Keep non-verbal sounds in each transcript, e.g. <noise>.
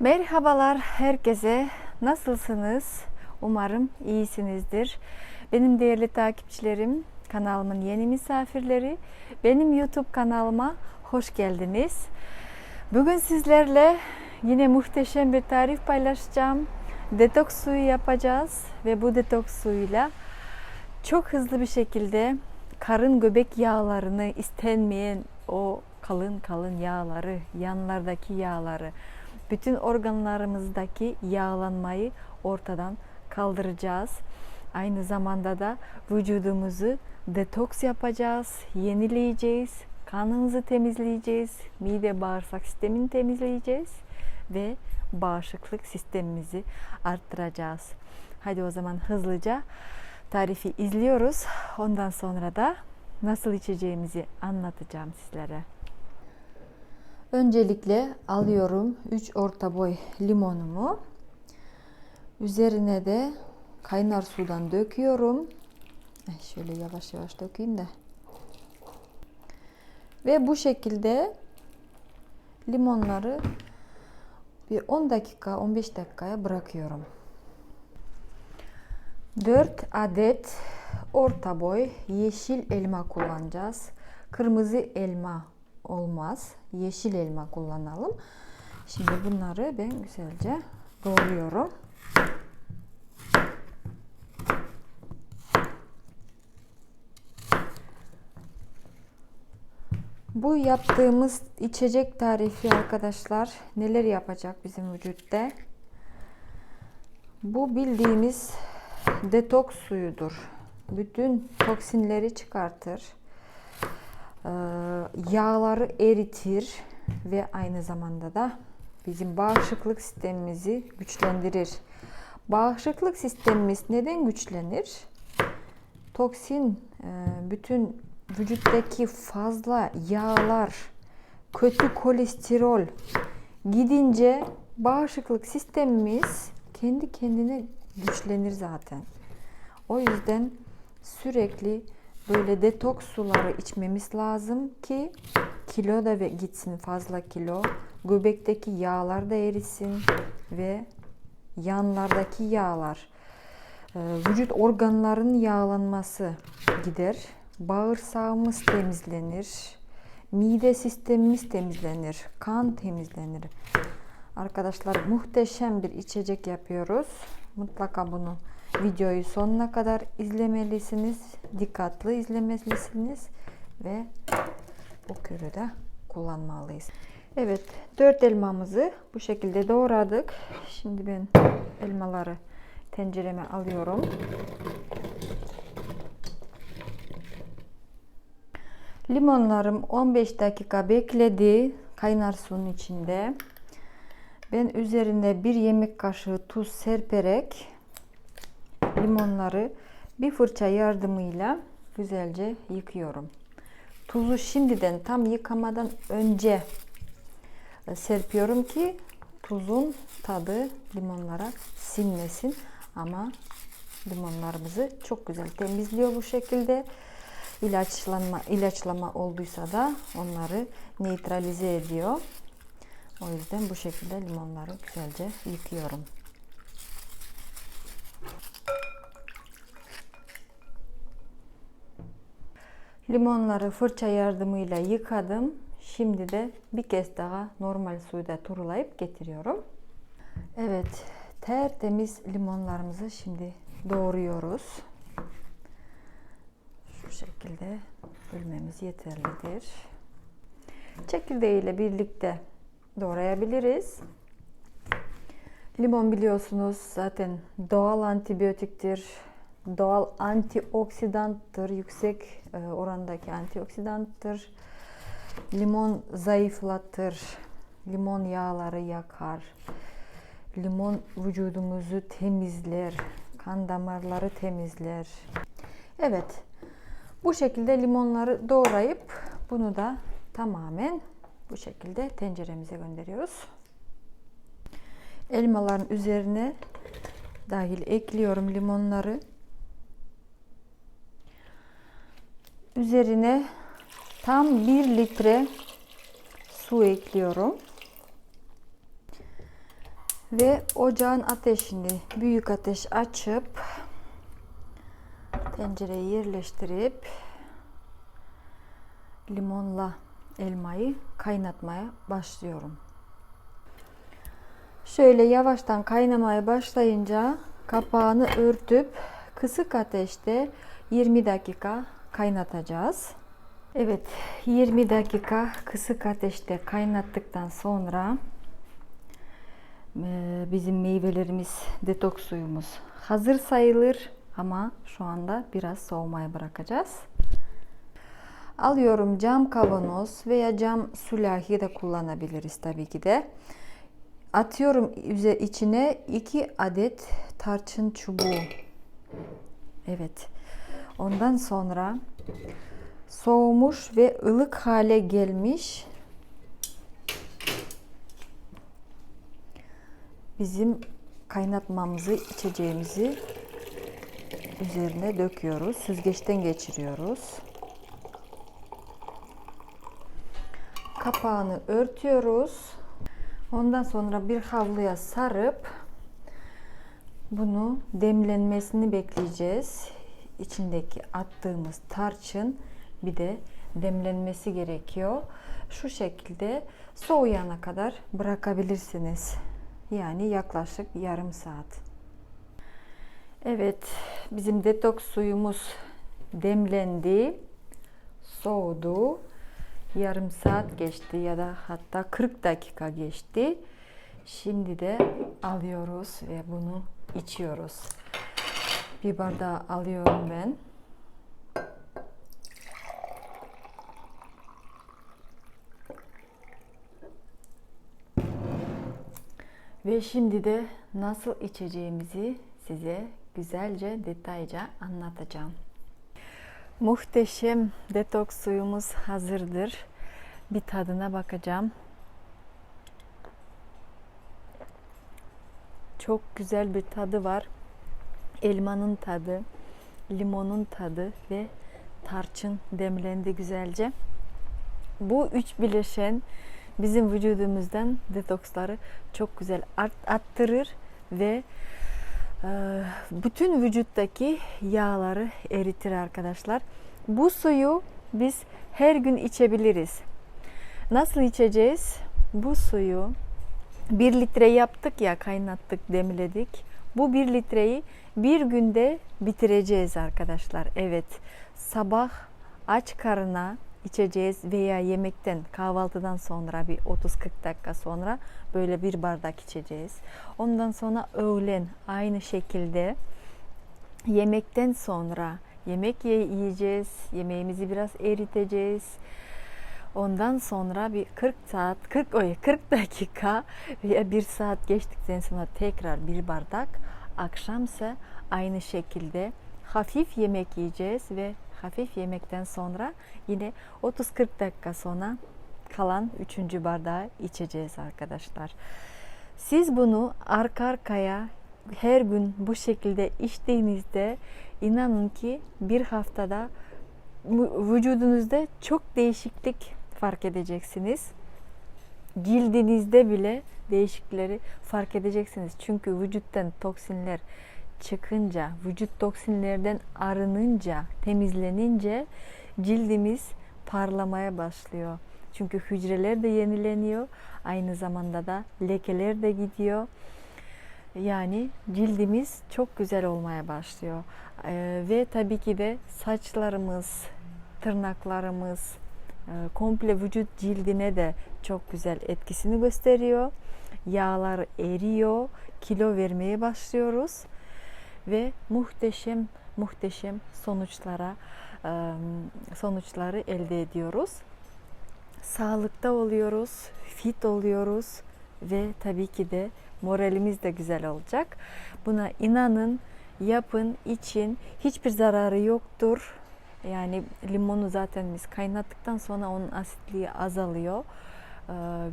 Merhabalar herkese. Nasılsınız? Umarım iyisinizdir. Benim değerli takipçilerim, kanalımın yeni misafirleri, benim YouTube kanalıma hoş geldiniz. Bugün sizlerle yine muhteşem bir tarif paylaşacağım. Detoks suyu yapacağız ve bu detoks suyuyla çok hızlı bir şekilde karın göbek yağlarını istenmeyen o kalın kalın yağları, yanlardaki yağları, bütün organlarımızdaki yağlanmayı ortadan kaldıracağız. Aynı zamanda da vücudumuzu detoks yapacağız, yenileyeceğiz, kanımızı temizleyeceğiz, mide bağırsak sistemini temizleyeceğiz ve bağışıklık sistemimizi arttıracağız. Hadi o zaman hızlıca tarifi izliyoruz. Ondan sonra da nasıl içeceğimizi anlatacağım sizlere. Öncelikle alıyorum 3 orta boy limonumu. Üzerine de kaynar sudan döküyorum. Şöyle yavaş yavaş dökeyim de. Ve bu şekilde limonları bir 10 dakika 15 dakikaya bırakıyorum. 4 adet orta boy yeşil elma kullanacağız. Kırmızı elma olmaz. Yeşil elma kullanalım. Şimdi bunları ben güzelce doğruyorum. Bu yaptığımız içecek tarifi arkadaşlar neler yapacak bizim vücutta? Bu bildiğimiz detoks suyudur. Bütün toksinleri çıkartır. Ee, yağları eritir ve aynı zamanda da bizim bağışıklık sistemimizi güçlendirir. Bağışıklık sistemimiz neden güçlenir? Toksin e, bütün vücuttaki fazla yağlar, kötü kolesterol gidince bağışıklık sistemimiz kendi kendine güçlenir zaten. O yüzden sürekli böyle detoks suları içmemiz lazım ki kilo da gitsin fazla kilo. Göbekteki yağlar da erisin ve yanlardaki yağlar, vücut organların yağlanması gider. Bağırsağımız temizlenir. Mide sistemimiz temizlenir. Kan temizlenir. Arkadaşlar muhteşem bir içecek yapıyoruz. Mutlaka bunu videoyu sonuna kadar izlemelisiniz. Dikkatli izlemelisiniz ve bu kürü de kullanmalıyız. Evet, dört elmamızı bu şekilde doğradık. Şimdi ben elmaları tencereme alıyorum. Limonlarım 15 dakika bekledi kaynar suyun içinde. Ben üzerine bir yemek kaşığı tuz serperek limonları bir fırça yardımıyla güzelce yıkıyorum. Tuzu şimdiden tam yıkamadan önce serpiyorum ki tuzun tadı limonlara sinmesin. Ama limonlarımızı çok güzel temizliyor bu şekilde. İlaçlanma, ilaçlama olduysa da onları neutralize ediyor. O yüzden bu şekilde limonları güzelce yıkıyorum. Limonları fırça yardımıyla yıkadım. Şimdi de bir kez daha normal suyda turulayıp getiriyorum. Evet, tertemiz limonlarımızı şimdi doğruyoruz. Şu şekilde bölmemiz yeterlidir. Çekirdeğiyle birlikte doğrayabiliriz. Limon biliyorsunuz zaten doğal antibiyotiktir. Doğal antioksidanttır. Yüksek e, orandaki antioksidanttır. Limon zayıflatır. Limon yağları yakar. Limon vücudumuzu temizler. Kan damarları temizler. Evet. Bu şekilde limonları doğrayıp bunu da tamamen bu şekilde tenceremize gönderiyoruz. Elmaların üzerine dahil ekliyorum limonları. Üzerine tam 1 litre su ekliyorum. Ve ocağın ateşini büyük ateş açıp tencereye yerleştirip limonla elmayı kaynatmaya başlıyorum. Şöyle yavaştan kaynamaya başlayınca kapağını örtüp kısık ateşte 20 dakika kaynatacağız. Evet 20 dakika kısık ateşte kaynattıktan sonra e, bizim meyvelerimiz detoks suyumuz hazır sayılır ama şu anda biraz soğumaya bırakacağız. Alıyorum cam kavanoz veya cam sülahi de kullanabiliriz tabii ki de. Atıyorum içine 2 adet tarçın çubuğu. Evet. Ondan sonra soğumuş ve ılık hale gelmiş bizim kaynatmamızı, içeceğimizi üzerine döküyoruz. Süzgeçten geçiriyoruz. Kapağını örtüyoruz. Ondan sonra bir havluya sarıp bunu demlenmesini bekleyeceğiz. İçindeki attığımız tarçın bir de demlenmesi gerekiyor. Şu şekilde soğuyana kadar bırakabilirsiniz. Yani yaklaşık yarım saat. Evet, bizim detoks suyumuz demlendi, soğudu. Yarım saat geçti ya da hatta 40 dakika geçti. Şimdi de alıyoruz ve bunu içiyoruz. Bir bardağı alıyorum ben. Ve şimdi de nasıl içeceğimizi size güzelce detaylıca anlatacağım. Muhteşem detoks suyumuz hazırdır. Bir tadına bakacağım. Çok güzel bir tadı var. Elmanın tadı, limonun tadı ve tarçın demlendi güzelce. Bu üç bileşen bizim vücudumuzdan detoksları çok güzel arttırır ve ee, bütün vücuttaki yağları eritir arkadaşlar. Bu suyu biz her gün içebiliriz. Nasıl içeceğiz? Bu suyu bir litre yaptık ya kaynattık demledik. Bu bir litreyi bir günde bitireceğiz arkadaşlar. Evet sabah aç karına içeceğiz veya yemekten kahvaltıdan sonra bir 30-40 dakika sonra böyle bir bardak içeceğiz. Ondan sonra öğlen aynı şekilde yemekten sonra yemek yiyeceğiz. Yemeğimizi biraz eriteceğiz. Ondan sonra bir 40 saat, 40 oy 40 dakika <laughs> veya bir saat geçtikten sonra tekrar bir bardak. Akşamsa aynı şekilde hafif yemek yiyeceğiz ve hafif yemekten sonra yine 30-40 dakika sonra kalan üçüncü bardağı içeceğiz arkadaşlar. Siz bunu arka arkaya her gün bu şekilde içtiğinizde inanın ki bir haftada vücudunuzda çok değişiklik fark edeceksiniz. Cildinizde bile değişiklikleri fark edeceksiniz. Çünkü vücuttan toksinler çıkınca, vücut toksinlerden arınınca, temizlenince cildimiz parlamaya başlıyor. Çünkü hücreler de yenileniyor. Aynı zamanda da lekeler de gidiyor. Yani cildimiz çok güzel olmaya başlıyor. Ee, ve tabii ki de saçlarımız, tırnaklarımız, komple vücut cildine de çok güzel etkisini gösteriyor. Yağlar eriyor, kilo vermeye başlıyoruz ve muhteşem muhteşem sonuçlara sonuçları elde ediyoruz. Sağlıkta oluyoruz, fit oluyoruz ve tabii ki de moralimiz de güzel olacak. Buna inanın, yapın, için hiçbir zararı yoktur. Yani limonu zaten biz kaynattıktan sonra onun asitliği azalıyor.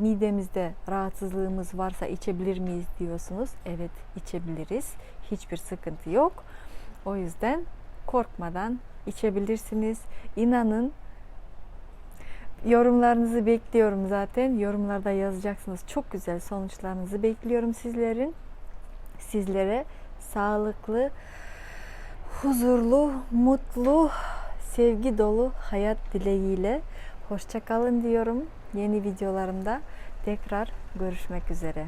Midemizde rahatsızlığımız varsa içebilir miyiz diyorsunuz. Evet içebiliriz. Hiçbir sıkıntı yok. O yüzden korkmadan içebilirsiniz. İnanın Yorumlarınızı bekliyorum zaten. Yorumlarda yazacaksınız. Çok güzel sonuçlarınızı bekliyorum sizlerin. Sizlere sağlıklı, huzurlu, mutlu, sevgi dolu hayat dileğiyle hoşça kalın diyorum. Yeni videolarımda tekrar görüşmek üzere.